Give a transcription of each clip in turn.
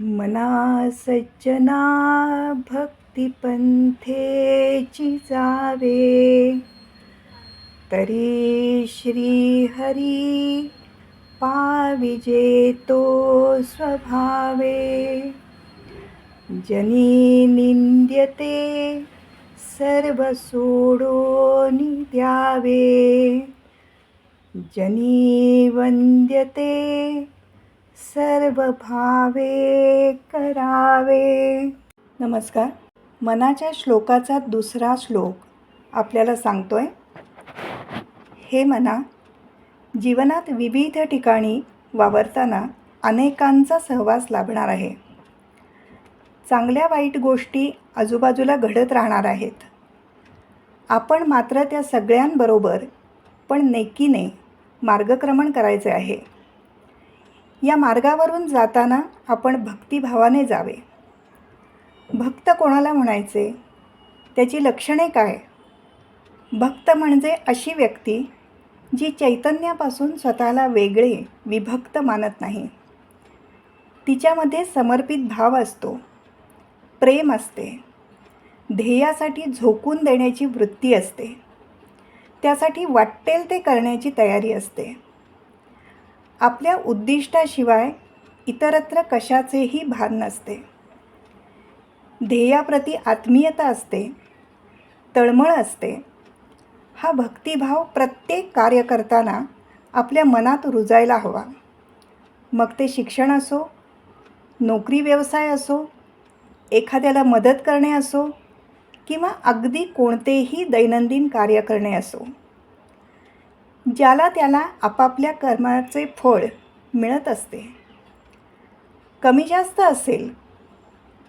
मना सज्जना भक्तिपंथेची जावे. तरी श्रीहरी पाविजेतो स्वभावे. जनी निंद्यते सर्व सोडून द्यावे. जनी वंद्यते सर्व भावे करावे. नमस्कार. मनाच्या श्लोकाचा दुसरा श्लोक आपल्याला सांगतोय. हे मना जीवनात विविध ठिकाणी वावरताना अनेकांचा सहवास लाभणार आहे. चांगल्या वाईट गोष्टी आजूबाजूला घडत राहणार आहेत. आपण मात्र त्या सगळ्यांबरोबर पण नेकीने मार्गक्रमण करायचे आहे. या मार्गावरून जाताना आपण भक्तिभावाने जावे. भक्त कोणाला म्हणायचे? त्याची लक्षणे काय? भक्त म्हणजे अशी व्यक्ती जी चैतन्यापासून स्वतःला वेगळे विभक्त मानत नाही. तिच्यामध्ये समर्पित भाव असतो. प्रेम असते. ध्येयासाठी झोकून देण्याची वृत्ती असते. त्यासाठी वाटेल ते करण्याची तयारी असते. आपल्या उद्दिष्टाशिवाय इतरत्र कशाचेही भान नसते. ध्येयाप्रती आत्मीयता असते तळमळ असते. हा भक्तिभाव प्रत्येक कार्य करताना आपल्या मनात रुजायला हवा. मग ते शिक्षण असो नोकरी व्यवसाय असो एखाद्याला मदत करणे असो किंवा अगदी कोणतेही दैनंदिन कार्य करणे असो. ज्याला त्याला आपापल्या कर्माचे फळ मिळत असते. कमी जास्त असेल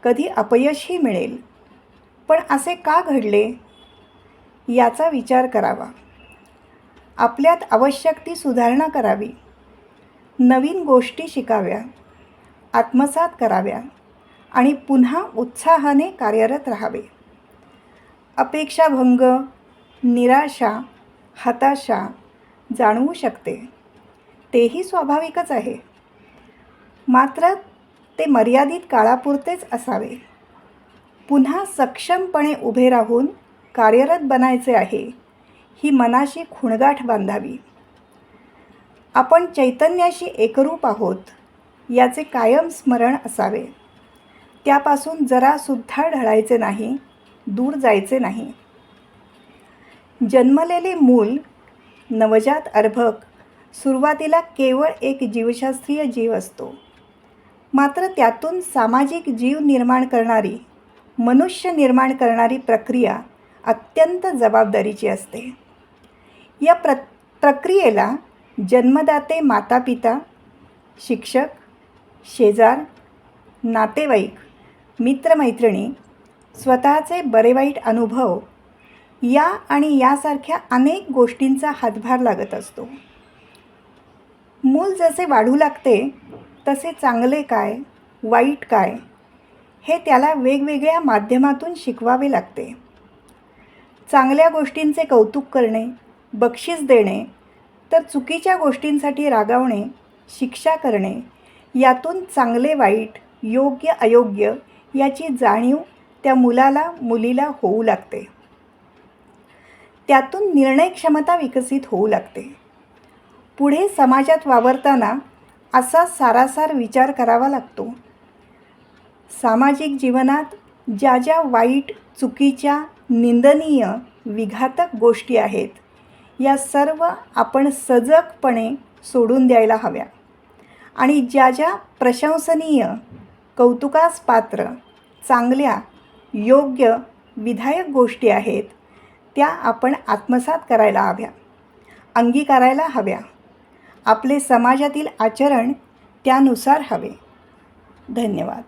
कधी अपयशही मिळेल. पण असे का घडले? याचा विचार करावा. आपल्यात आवश्यक ती सुधारणा करावी. नवीन गोष्टी शिकाव्या आत्मसात कराव्या आणि पुन्हा उत्साहाने कार्यरत राहावे. अपेक्षाभंग निराशा हताशा जाणवू शकते. तेही स्वाभाविकच आहे. मात्र ते मर्यादित काळापुरतेच असावे. पुन्हा सक्षमपणे उभे राहून कार्यरत बनायचे आहे ही मनाशी खुणगाठ बांधावी. आपण चैतन्याशी एकरूप आहोत याचे कायम स्मरण असावे. त्यापासून जरासुद्धा ढळायचे नाही दूर जायचे नाही. जन्मलेले मूल नवजात अर्भक. सुरुवातीला केवळ एक जीवशास्त्रीय जीव असतो. मात्र त्यातून सामाजिक जीव निर्माण करणारी मनुष्य निर्माण करणारी प्रक्रिया अत्यंत जबाबदारीची असते. या प्र प्रक्रियेला जन्मदाते माता पिता शिक्षक शेजार नातेवाईक मित्रमैत्रिणी स्वतःचे बरेवाईट अनुभव या आणि यासारख्या अनेक गोष्टींचा हातभार लागत असतो. मूल जसे वाढू लागते तसे चांगले काय वाईट काय हे त्याला वेगवेगळ्या माध्यमातून शिकवावे लागते. चांगल्या गोष्टींचे कौतुक करणे बक्षीस देणे तर चुकीच्या गोष्टींसाठी रागावणे शिक्षा करणे यातून चांगले वाईट योग्य अयोग्य याची जाणीव त्या मुलाला मुलीला होऊ लागते. त्यातून निर्णय क्षमता विकसित होऊ लागते. पुढे समाजात वावरताना असा सारासार विचार करावा लागतो. सामाजिक जीवनात ज्या ज्या वाईट चुकीच्या निंदनीय विघातक गोष्टी आहेत या सर्व आपण सजगपणे सोडून द्यायला हव्या. आणि ज्या ज्या प्रशंसनीय कौतुकास पात्र चांगल्या योग्य विधायक गोष्टी आहेत त्या आपण आत्मसात करायला हव्या. अंगीकारायला हव्या. आपले समाजातील आचरण त्यानुसार हवे. धन्यवाद.